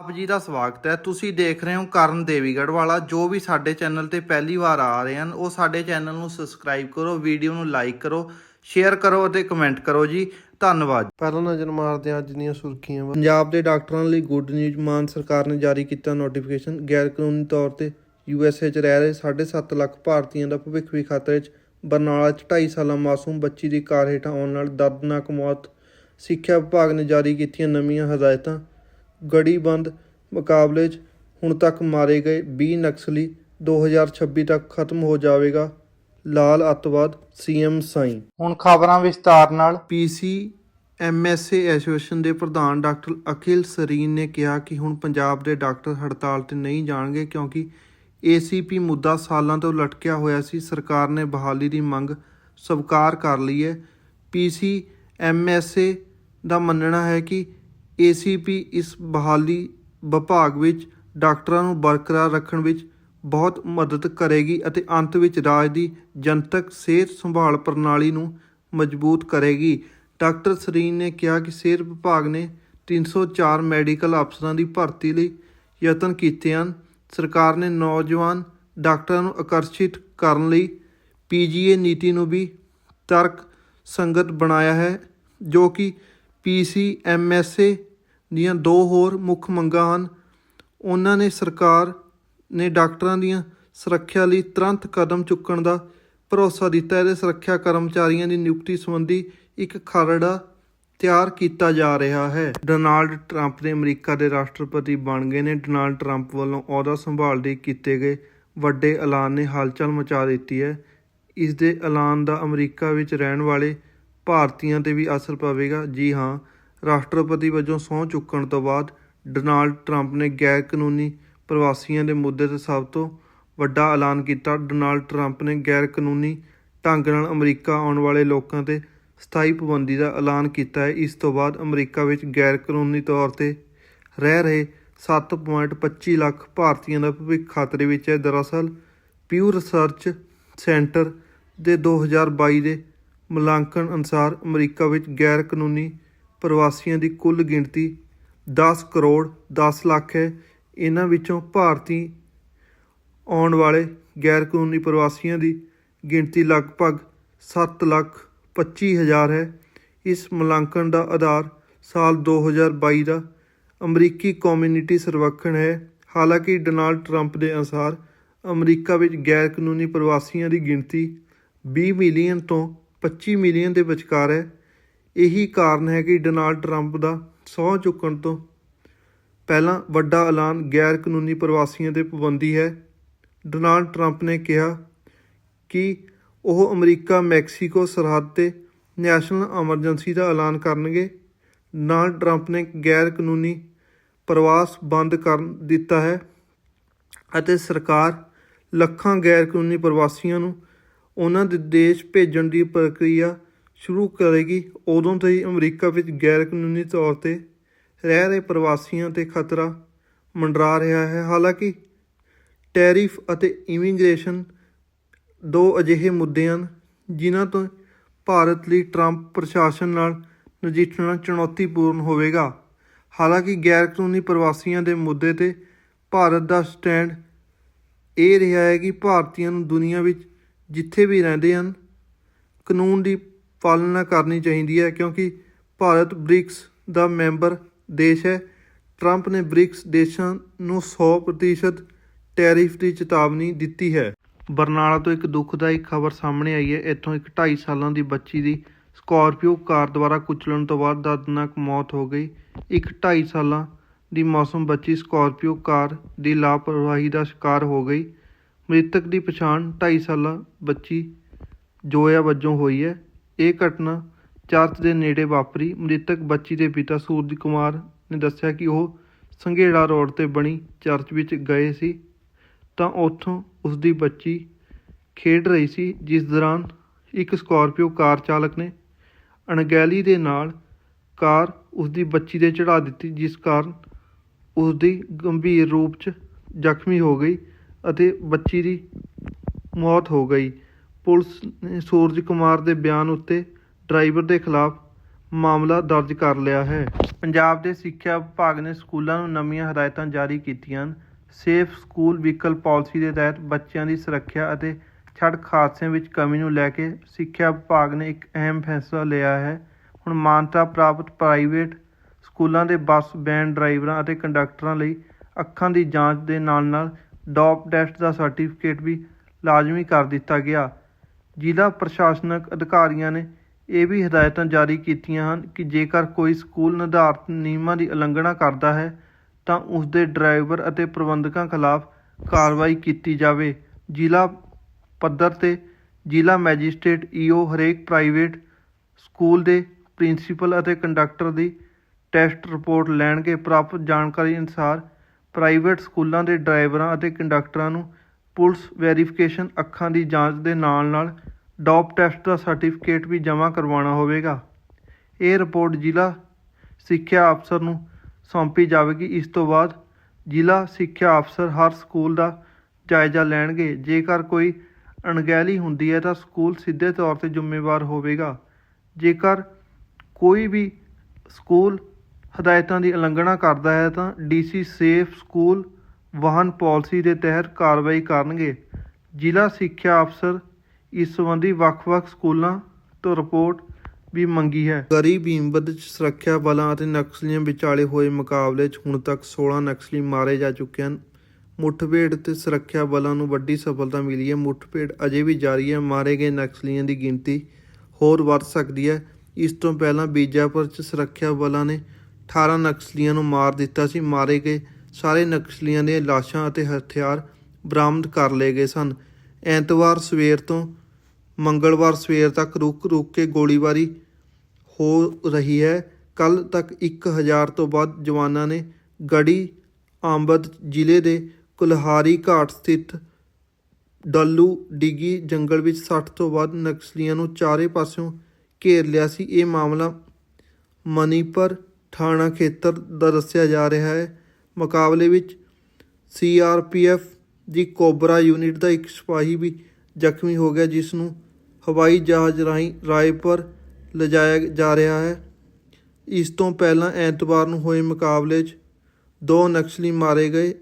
ਆਪ ਜੀ ਦਾ ਸਵਾਗਤ ਹੈ। ਤੁਸੀਂ ਦੇਖ ਰਹੇ ਹੋ ਕਰਨ ਦੇਵੀਗੜ੍ਹ ਵਾਲਾ। ਜੋ ਵੀ ਸਾਡੇ ਚੈਨਲ ਤੇ ਪਹਿਲੀ ਵਾਰ ਆ ਰਹੇ ਹਨ, ਉਹ ਸਾਡੇ ਚੈਨਲ ਨੂੰ ਸਬਸਕ੍ਰਾਈਬ ਕਰੋ, ਵੀਡੀਓ ਨੂੰ ਲਾਈਕ ਕਰੋ, ਸ਼ੇਅਰ ਕਰੋ ਅਤੇ ਕਮੈਂਟ ਕਰੋ ਜੀ। ਧੰਨਵਾਦ। ਪਹਿਲਾਂ ਨਜ਼ਰ ਮਾਰਦੇ ਹਾਂ ਅੱਜ ਦੀਆਂ ਸੁਰਖੀਆਂ ਵੱਲ। ਪੰਜਾਬ ਦੇ ਡਾਕਟਰਾਂ ਲਈ ਗੁੱਡ ਨਿਊਜ਼ ਮਾਨ ਸਰਕਾਰ ਨੇ ਜਾਰੀ ਕੀਤਾ ਨੋਟੀਫਿਕੇਸ਼ਨ ਗੈਰ ਕਾਨੂੰਨੀ ਤੌਰ ਤੇ ਯੂਐਸਏ 'ਚ ਰਹਿ ਰਹੇ 7.5 ਲੱਖ ਭਾਰਤੀਆਂ ਦਾ ਭਵਿੱਖ ਵੀ ਖਤਰੇ 'ਚ। ਬਰਨਾਲਾ 'ਚ 2.5 ਸਾਲਾ ਮਾਸੂਮ ਬੱਚੀ ਦੀ ਕਾਰ ਹੇਠਾਂ ਆਉਣ ਨਾਲ ਦਰਦਨਾਕ ਮੌਤ। ਸਿੱਖਿਆ ਵਿਭਾਗ ਨੇ ਜਾਰੀ ਕੀਤੀਆਂ ਨਵੀਆਂ ਹਦਾਇਤਾਂ। ਗੜੀਬੰਦ ਮੁਕਾਬਲੇ 'ਚ ਹੁਣ ਤੱਕ ਮਾਰੇ ਗਏ 20 ਨਕਸਲੀ 2026 ਤੱਕ ਖਤਮ ਹੋ ਜਾਵੇਗਾ ਲਾਲ ਅੱਤਵਾਦ ਸੀਐਮ ਸਾਈਂ। ਹੁਣ ਖਬਰਾਂ ਵਿਸਤਾਰ ਨਾਲ। ਪੀਸੀ ਐਮਐਸਏ ਐਸੋਸੀਏਸ਼ਨ ਦੇ ਪ੍ਰਧਾਨ ਡਾਕਟਰ ਅਖਿਲ ਸਰੀਨ ਨੇ ਕਿਹਾ ਕਿ ਹੁਣ ਪੰਜਾਬ ਦੇ ਡਾਕਟਰ ਹੜਤਾਲ ਤੇ ਨਹੀਂ ਜਾਣਗੇ ਕਿਉਂਕਿ ਏਸੀਪੀ ਮੁੱਦਾ ਸਾਲਾਂ ਤੋਂ ਲਟਕਿਆ ਹੋਇਆ ਸੀ। ਸਰਕਾਰ ਨੇ ਬਹਾਲੀ ਦੀ ਮੰਗ ਸਵੀਕਾਰ ਕਰ ਲਈ ਹੈ। ਪੀਸੀ ਐਮਐਸਏ ਦਾ ਮੰਨਣਾ ਹੈ ਕਿ ਏਸੀਪੀ ਇਸ ਬਹਾਲੀ ਵਿਭਾਗ ਵਿੱਚ ਡਾਕਟਰਾਂ ਨੂੰ ਬਰਕਰਾਰ ਰੱਖਣ ਵਿੱਚ ਬਹੁਤ ਮਦਦ ਕਰੇਗੀ ਅਤੇ ਅੰਤ ਵਿੱਚ ਰਾਜ ਦੀ ਜਨਤਕ ਸਿਹਤ ਸੰਭਾਲ ਪ੍ਰਣਾਲੀ ਨੂੰ ਮਜ਼ਬੂਤ ਕਰੇਗੀ। ਡਾਕਟਰ ਸਰੀਨ ਨੇ ਕਿਹਾ ਕਿ ਸਿਹਤ ਵਿਭਾਗ ਨੇ 304 ਮੈਡੀਕਲ ਅਫਸਰਾਂ ਦੀ ਭਰਤੀ ਲਈ ਯਤਨ ਕੀਤੇ ਹਨ। ਸਰਕਾਰ ਨੇ ਨੌਜਵਾਨ ਡਾਕਟਰਾਂ ਨੂੰ ਆਕਰਸ਼ਿਤ ਕਰਨ ਲਈ ਪੀਜੀਏ ਨੀਤੀ ਨੂੰ ਵੀ ਤਰਕ ਸੰਗਤ ਬਣਾਇਆ ਹੈ, ਜੋ ਕਿ ਪੀਸੀ ਐਮਐਸਏ ਦੀਆਂ ਦੋ ਹੋਰ ਮੁੱਖ ਮੰਗਾਂ ਹਨ। ਉਹਨਾਂ ਨੇ ਸਰਕਾਰ ਨੇ ਡਾਕਟਰਾਂ ਦੀਆਂ ਸੁਰੱਖਿਆ ਲਈ ਤੁਰੰਤ ਕਦਮ ਚੁੱਕਣ ਦਾ ਭਰੋਸਾ ਦਿੱਤਾ। ਹੈ ਤੇ ਸੁਰੱਖਿਆ ਕਰਮਚਾਰੀਆਂ ਦੀ ਨਿਯੁਕਤੀ ਸੰਬੰਧੀ ਇੱਕ ਖਰੜਾ ਤਿਆਰ ਕੀਤਾ ਜਾ ਰਿਹਾ ਹੈ। ਡੋਨਾਲਡ ਟਰੰਪ ਨੇ ਅਮਰੀਕਾ ਦੇ ਰਾਸ਼ਟਰਪਤੀ ਬਣ ਗਏ ਨੇ। ਡੋਨਾਲਡ ਟਰੰਪ ਵੱਲੋਂ ਅਹੁਦਾ ਸੰਭਾਲ ਲਈ ਕੀਤੇ ਗਏ ਵੱਡੇ ਐਲਾਨ ਨੇ ਹਲਚਲ ਮਚਾ ਦਿੱਤੀ ਹੈ। ਇਸ ਦੇ ਐਲਾਨ ਦਾ ਅਮਰੀਕਾ ਵਿੱਚ ਰਹਿਣ ਵਾਲੇ ਭਾਰਤੀਆਂ ਤੇ ਵੀ ਅਸਰ ਪਵੇਗਾ। ਜੀ ਹਾਂ, ਰਾਸ਼ਟਰਪਤੀ ਵਜੋਂ ਸਹੁੰ ਚੁੱਕਣ ਤੋਂ ਬਾਅਦ ਡੋਨਾਲਡ ਟਰੰਪ ਨੇ ਗੈਰ ਕਾਨੂੰਨੀ ਪ੍ਰਵਾਸੀਆਂ ਦੇ ਮੁੱਦੇ ਤੇ ਸਭ ਤੋਂ ਵੱਡਾ ਐਲਾਨ ਕੀਤਾ। ਡੋਨਾਲਡ ਟਰੰਪ ਨੇ ਗੈਰ ਕਾਨੂੰਨੀ ਢੰਗ ਨਾਲ ਅਮਰੀਕਾ ਆਉਣ ਵਾਲੇ ਲੋਕਾਂ ਤੇ ਸਥਾਈ ਪਾਬੰਦੀ ਦਾ ਐਲਾਨ ਕੀਤਾ ਹੈ। ਇਸ ਤੋਂ ਬਾਅਦ ਅਮਰੀਕਾ ਵਿੱਚ ਗੈਰ ਕਾਨੂੰਨੀ ਤੌਰ ਤੇ ਰਹਿ ਰਹੇ 7.25 ਲੱਖ ਭਾਰਤੀਆਂ ਦਾ ਭਵਿੱਖ ਖਤਰੇ ਵਿੱਚ ਹੈ। ਦਰਅਸਲ ਪਿਊ ਰਿਸਰਚ ਸੈਂਟਰ ਦੇ 2022 ਦੇ ਮੁਲਾਂਕਣ ਅਨੁਸਾਰ ਅਮਰੀਕਾ ਵਿੱਚ ਗੈਰ ਕਾਨੂੰਨੀ ਪ੍ਰਵਾਸੀਆਂ ਦੀ ਕੁੱਲ ਗਿਣਤੀ 10 ਕਰੋੜ 10 ਲੱਖ ਹੈ। ਇਹਨਾਂ ਵਿੱਚੋਂ ਭਾਰਤੀ ਆਉਣ ਵਾਲੇ ਗੈਰ ਕਾਨੂੰਨੀ ਪ੍ਰਵਾਸੀਆਂ ਦੀ ਗਿਣਤੀ ਲਗਭਗ 7 ਲੱਖ 25 ਹਜ਼ਾਰ ਹੈ। ਇਸ ਮੁਲਾਂਕਣ ਦਾ ਆਧਾਰ ਸਾਲ 2022 ਦਾ ਅਮਰੀਕੀ ਕਮਿਊਨਿਟੀ ਸਰਵੇਖਣ ਹੈ। ਹਾਲਾਂਕਿ ਡੋਨਾਲਡ ਟਰੰਪ ਦੇ ਅਨੁਸਾਰ ਅਮਰੀਕਾ ਵਿੱਚ ਗੈਰ ਕਾਨੂੰਨੀ ਪ੍ਰਵਾਸੀਆਂ ਦੀ ਗਿਣਤੀ 20 ਮਿਲੀਅਨ ਤੋਂ 25 ਮਿਲੀਅਨ ਦੇ ਵਿਚਕਾਰ ਹੈ। ਇਹੀ ਕਾਰਨ ਹੈ ਕਿ ਡੋਨਾਲਡ ਟਰੰਪ ਦਾ ਸਹੁੰ ਚੁੱਕਣ ਤੋਂ ਪਹਿਲਾਂ ਵੱਡਾ ਐਲਾਨ ਗੈਰ ਕਾਨੂੰਨੀ ਪ੍ਰਵਾਸੀਆਂ ਤੇ ਪਾਬੰਦੀ ਹੈ। ਡੋਨਾਲਡ ਟਰੰਪ ਨੇ ਕਿਹਾ ਕਿ ਉਹ ਅਮਰੀਕਾ, ਮੈਕਸੀਕੋ ਸਰਹੱਦ ਤੇ ਨੈਸ਼ਨਲ ਐਮਰਜੈਂਸੀ ਦਾ ਐਲਾਨ ਕਰਨਗੇ। ਡੋਨਾਲਡ ਟਰੰਪ ਨੇ ਗੈਰ ਕਾਨੂੰਨੀ ਪ੍ਰਵਾਸ ਬੰਦ ਕਰ ਦਿੱਤਾ ਹੈ ਅਤੇ ਸਰਕਾਰ ਲੱਖਾਂ ਗੈਰ ਕਾਨੂੰਨੀ ਪ੍ਰਵਾਸੀਆਂ ਨੂੰ ਉਹਨਾਂ ਦੇ ਦੇਸ਼ ਭੇਜਣ ਦੀ ਪ੍ਰਕਿਰਿਆ ਸ਼ੁਰੂ ਕਰੇਗੀ, ਉਦੋਂ ਤੋਂ ਹੀ ਅਮਰੀਕਾ ਵਿੱਚ ਗੈਰ ਕਾਨੂੰਨੀ ਤੌਰ ਤੇ ਰਹਿ ਰਹੇ ਪ੍ਰਵਾਸੀਆਂ ਤੇ ਖਤਰਾ ਮੰਡਰਾ ਰਿਹਾ ਹੈ। ਹਾਲਾਂਕਿ, ਟੈਰਿਫ ਅਤੇ ਇਮੀਗ੍ਰੇਸ਼ਨ ਦੋ ਅਜਿਹੇ ਮੁੱਦੇ ਹਨ ਜਿਨ੍ਹਾਂ ਤੋਂ ਭਾਰਤ ਲਈ ਟਰੰਪ ਪ੍ਰਸ਼ਾਸਨ ਨਾਲ ਨਜਿੱਠਣਾ ਚੁਣੌਤੀਪੂਰਨ ਹੋਵੇਗਾ। ਹਾਲਾਂਕਿ ਗੈਰ ਕਾਨੂੰਨੀ ਪ੍ਰਵਾਸੀਆਂ ਦੇ ਮੁੱਦੇ ਤੇ ਭਾਰਤ ਦਾ ਸਟੈਂਡ ਇਹ ਰਿਹਾ ਹੈ ਕਿ ਭਾਰਤੀਆਂ ਨੂੰ ਦੁਨੀਆ ਵਿੱਚ ਜਿੱਥੇ ਵੀ ਰਹਿੰਦੇ ਹਨ, ਕਾਨੂੰਨ ਦੀ ਪਾਲਣਾ ਕਰਨੀ ਚਾਹੀਦੀ ਹੈ ਕਿਉਂਕਿ ਭਾਰਤ ਬ੍ਰਿਕਸ ਦਾ ਮੈਂਬਰ ਦੇਸ਼ ਹੈ। ਟਰੰਪ ਨੇ ਬ੍ਰਿਕਸ ਦੇਸ਼ਾਂ ਨੂੰ 100% ਟੈਰਿਫ ਦੀ ਚੇਤਾਵਨੀ ਦਿੱਤੀ ਹੈ। ਬਰਨਾਲਾ ਤੋਂ ਇੱਕ ਦੁਖਦਾਈ ਖਬਰ ਸਾਹਮਣੇ ਆਈ ਹੈ। ਇੱਥੋਂ ਇੱਕ 2.5 ਸਾਲਾਂ ਦੀ ਬੱਚੀ ਦੀ ਸਕਾਰਪੀਓ ਕਾਰ ਦੁਆਰਾ ਕੁਚਲਣ ਤੋਂ ਬਾਅਦ ਦਰਦਨਾਕ ਮੌਤ ਹੋ ਗਈ। ਇੱਕ 2.5 ਸਾਲਾਂ ਦੀ ਮਾਸੂਮ ਬੱਚੀ ਸਕਾਰਪੀਓ ਕਾਰ ਦੀ ਲਾਪਰਵਾਹੀ ਦਾ ਸ਼ਿਕਾਰ ਹੋ ਗਈ। ਮ੍ਰਿਤਕ ਦੀ ਪਛਾਣ ਢਾਈ ਸਾਲਾ ਬੱਚੀ ਜੋਇਆ ਵਜੋਂ ਹੋਈ ਹੈ। ਇਹ ਘਟਨਾ ਚਰਚ ਦੇ ਨੇੜੇ ਵਾਪਰੀ। ਮ੍ਰਿਤਕ ਬੱਚੀ ਦੇ ਪਿਤਾ ਸੂਰਜ ਕੁਮਾਰ ਨੇ ਦੱਸਿਆ ਕਿ ਉਹ ਸੰਘੇੜਾ ਰੋਡ ਤੇ ਬਣੀ ਚਰਚ ਵਿੱਚ ਗਏ ਸੀ। ਤਾਂ ਉੱਥੋਂ ਉਸ ਦੀ ਬੱਚੀ ਖੇਡ ਰਹੀ ਸੀ, ਜਿਸ ਦੌਰਾਨ ਇੱਕ ਸਕਾਰਪੀਓ ਕਾਰ ਚਾਲਕ ਨੇ ਅਣਗਹਿਲੀ ਦੇ ਨਾਲ ਕਾਰ ਉਸ ਦੀ ਬੱਚੀ ਤੇ ਚੜਾ ਦਿੱਤੀ, ਜਿਸ ਕਾਰਨ ਉਸ ਦੀ ਗੰਭੀਰ ਰੂਪ 'ਚ ਜ਼ਖਮੀ ਹੋ ਗਈ। ਅਤੇ ਬੱਚੀ ਦੀ ਮੌਤ ਹੋ ਗਈ। ਪੁਲਿਸ ਨੇ ਸੂਰਜ ਕੁਮਾਰ ਦੇ ਬਿਆਨ ਉੱਤੇ ਡਰਾਈਵਰ ਦੇ ਖਿਲਾਫ ਮਾਮਲਾ ਦਰਜ ਕਰ ਲਿਆ ਹੈ। ਪੰਜਾਬ ਦੇ ਸਿੱਖਿਆ ਵਿਭਾਗ ਨੇ ਸਕੂਲਾਂ ਨੂੰ ਨਵੀਆਂ ਹਦਾਇਤਾਂ ਜਾਰੀ ਕੀਤੀਆਂ ਹਨ। ਸੇਫ ਸਕੂਲ ਵਹੀਕਲ ਪਾਲਿਸੀ ਦੇ ਤਹਿਤ ਬੱਚਿਆਂ ਦੀ ਸੁਰੱਖਿਆ ਅਤੇ ਸੜਕ ਹਾਦਸਿਆਂ ਵਿੱਚ ਕਮੀ ਨੂੰ ਲੈ ਕੇ ਸਿੱਖਿਆ ਵਿਭਾਗ ਨੇ ਇੱਕ ਅਹਿਮ ਫੈਸਲਾ ਲਿਆ ਹੈ। ਹੁਣ ਮਾਨਤਾ ਪ੍ਰਾਪਤ ਪ੍ਰਾਈਵੇਟ ਸਕੂਲਾਂ ਦੇ ਬੱਸ, ਵੈਨ ਡਰਾਈਵਰਾਂ ਅਤੇ ਕੰਡਕਟਰਾਂ ਲਈ ਅੱਖਾਂ ਦੀ ਜਾਂਚ ਦੇ ਨਾਲ-ਨਾਲ ਡੋਪ ਟੈਸਟ ਦਾ ਸਰਟੀਫਿਕੇਟ ਵੀ ਲਾਜ਼ਮੀ ਕਰ ਦਿੱਤਾ ਗਿਆ। ਜ਼ਿਲ੍ਹਾ ਪ੍ਰਸ਼ਾਸਨਿਕ ਅਧਿਕਾਰੀਆਂ ਨੇ ਇਹ ਵੀ ਹਦਾਇਤਾਂ ਜਾਰੀ ਕੀਤੀਆਂ ਹਨ ਕਿ ਜੇਕਰ ਕੋਈ ਸਕੂਲ ਨਿਰਧਾਰਤ ਨਿਯਮਾਂ ਦੀ ਉਲੰਘਣਾ ਕਰਦਾ ਹੈ, ਤਾਂ ਉਸ ਦੇ ਡਰਾਈਵਰ ਅਤੇ ਪ੍ਰਬੰਧਕਾਂ ਖਿਲਾਫ ਕਾਰਵਾਈ ਕੀਤੀ ਜਾਵੇ। ਜ਼ਿਲ੍ਹਾ ਪੱਧਰ ਤੇ ਜ਼ਿਲ੍ਹਾ ਮੈਜਿਸਟ੍ਰੇਟ ਈਓ ਹਰੇਕ ਪ੍ਰਾਈਵੇਟ ਸਕੂਲ ਦੇ ਪ੍ਰਿੰਸੀਪਲ ਅਤੇ ਕੰਡਕਟਰ ਦੀ ਟੈਸਟ ਰਿਪੋਰਟ ਲੈਣਗੇ। ਪ੍ਰਾਪਤ ਜਾਣਕਾਰੀ ਅਨੁਸਾਰ ਪ੍ਰਾਈਵੇਟ ਸਕੂਲਾਂ ਦੇ ਡਰਾਈਵਰਾਂ ਅਤੇ ਕੰਡਕਟਰਾਂ ਨੂੰ ਪੁਲਿਸ ਵੈਰੀਫਿਕੇਸ਼ਨ ਅੱਖਾਂ ਦੀ ਜਾਂਚ ਦੇ ਨਾਲ-ਨਾਲ ਡੌਪ ਟੈਸਟ ਦਾ ਸਰਟੀਫਿਕੇਟ ਵੀ ਜਮ੍ਹਾਂ ਕਰਵਾਉਣਾ ਹੋਵੇਗਾ। ਇਹ ਰਿਪੋਰਟ ਜ਼ਿਲ੍ਹਾ ਸਿੱਖਿਆ ਅਫਸਰ ਨੂੰ ਸੌਂਪੀ ਜਾਵੇਗੀ। ਇਸ ਤੋਂ ਬਾਅਦ ਜ਼ਿਲ੍ਹਾ ਸਿੱਖਿਆ ਅਫਸਰ ਹਰ ਸਕੂਲ ਦਾ ਜਾਇਜ਼ਾ ਲੈਣਗੇ। ਜੇਕਰ ਕੋਈ ਅਣਗਹਿਲੀ ਹੁੰਦੀ ਹੈ ਤਾਂ ਸਕੂਲ ਸਿੱਧੇ ਤੌਰ ਤੇ ਜ਼ਿੰਮੇਵਾਰ ਹੋਵੇਗਾ। ਜੇਕਰ ਕੋਈ ਵੀ ਸਕੂਲ ਹਦਾਇਤਾਂ ਦੀ ਉਲੰਘਣਾ ਕਰਦਾ ਹੈ ਤਾਂ ਡੀਸੀ ਸੇਫ ਸਕੂਲ ਵਾਹਨ ਪਾਲਿਸੀ ਦੇ ਤਹਿਤ ਕਾਰਵਾਈ ਕਰਨਗੇ। ਜ਼ਿਲ੍ਹਾ ਸਿੱਖਿਆ ਅਫਸਰ ਇਸ ਸੰਬੰਧੀ ਵੱਖ-ਵੱਖ ਸਕੂਲਾਂ ਤੋਂ ਰਿਪੋਰਟ ਵੀ ਮੰਗੀ ਹੈ। ਗਰੀ ਭੀਮਬਦ ਚ ਸੁਰੱਖਿਆ ਬਲਾਂ ਅਤੇ ਨਕਸਲੀਆਂ ਵਿਚਾਲੇ ਹੋਏ ਮੁਕਾਬਲੇ 'ਚ ਹੁਣ ਤੱਕ 16 ਨਕਸਲੀ ਮਾਰੇ ਜਾ ਚੁੱਕੇ ਹਨ। ਮੁੱਠਭੇੜ ਤੇ ਸੁਰੱਖਿਆ ਬਲਾਂ ਨੂੰ ਵੱਡੀ ਸਫਲਤਾ ਮਿਲੀ ਹੈ। ਮੁੱਠਭੇੜ ਅਜੇ ਵੀ ਜਾਰੀ ਹੈ। ਮਾਰੇ ਗਏ ਨਕਸਲੀਆਂ ਦੀ ਗਿਣਤੀ ਹੋਰ ਵੱਧ ਸਕਦੀ ਹੈ। ਇਸ ਤੋਂ ਪਹਿਲਾਂ ਬੀਜਾਪੁਰ 'ਚ ਸੁਰੱਖਿਆ ਬਲਾਂ ਨੇ 18 ਨਕਸਲੀਆਂ ਨੂੰ ਮਾਰ ਦਿੱਤਾ ਸੀ। ਮਾਰੇ ਗਏ ਸਾਰੇ ਨਕਸਲੀਆਂ ਦੀਆਂ ਲਾਸ਼ਾਂ ਅਤੇ ਹਥਿਆਰ ਬਰਾਮਦ ਕਰ ਲਏ ਗਏ ਸਨ। ਐਤਵਾਰ ਸਵੇਰ ਤੋਂ ਮੰਗਲਵਾਰ ਸਵੇਰ ਤੱਕ ਰੁਕ ਰੁਕ ਕੇ ਗੋਲੀਬਾਰੀ ਹੋ ਰਹੀ ਹੈ। ਕੱਲ ਤੱਕ 1000 ਤੋਂ ਵੱਧ ਜਵਾਨਾਂ ਨੇ ਗੜੀ ਆਂਬਦ ਜ਼ਿਲ੍ਹੇ ਦੇ ਕੁਲਹਾਰੀ ਘਾਟ ਸਥਿਤ ਡੱਲੂ ਡਿੱਗੀ ਜੰਗਲ ਵਿੱਚ 60 ਤੋਂ ਵੱਧ ਨਕਸਲੀਆਂ ਨੂੰ ਚਾਰੇ ਪਾਸਿਓਂ ਘੇਰ ਲਿਆ ਸੀ। ਇਹ ਮਾਮਲਾ ਮਨੀਪੁਰ ਥਾਣਾ ਖੇਤਰ ਦਾ ਦੱਸਿਆ ਜਾ ਰਿਹਾ ਹੈ। ਮੁਕਾਬਲੇ ਵਿੱਚ ਸੀਆਰਪੀਐਫ ਦੀ ਕੋਬਰਾ ਯੂਨਿਟ ਦਾ ਇੱਕ ਸਿਪਾਹੀ ਵੀ ਜ਼ਖਮੀ ਹੋ ਗਿਆ, ਜਿਸ ਨੂੰ ਹਵਾਈ ਜਹਾਜ਼ ਰਾਹੀਂ ਰਾਏਪੁਰ ਲਿਜਾਇਆ ਜਾ ਰਿਹਾ ਹੈ। ਇਸ ਤੋਂ ਪਹਿਲਾਂ ਐਤਵਾਰ ਨੂੰ ਹੋਏ ਮੁਕਾਬਲੇ 'ਚ ਦੋ ਨਕਸਲੀ ਮਾਰੇ ਗਏ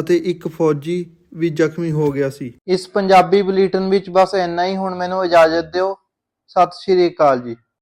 ਅਤੇ ਇੱਕ ਫੌਜੀ ਵੀ ਜ਼ਖਮੀ ਹੋ ਗਿਆ ਸੀ। ਇਸ ਪੰਜਾਬੀ ਬੁਲੇਟਿਨ ਵਿੱਚ ਬਸ ਇੰਨਾ ਹੀ। ਹੁਣ ਮੈਨੂੰ ਇਜਾਜ਼ਤ ਦਿਓ। ਸਤਿ ਸ਼੍ਰੀ ਅਕਾਲ ਜੀ।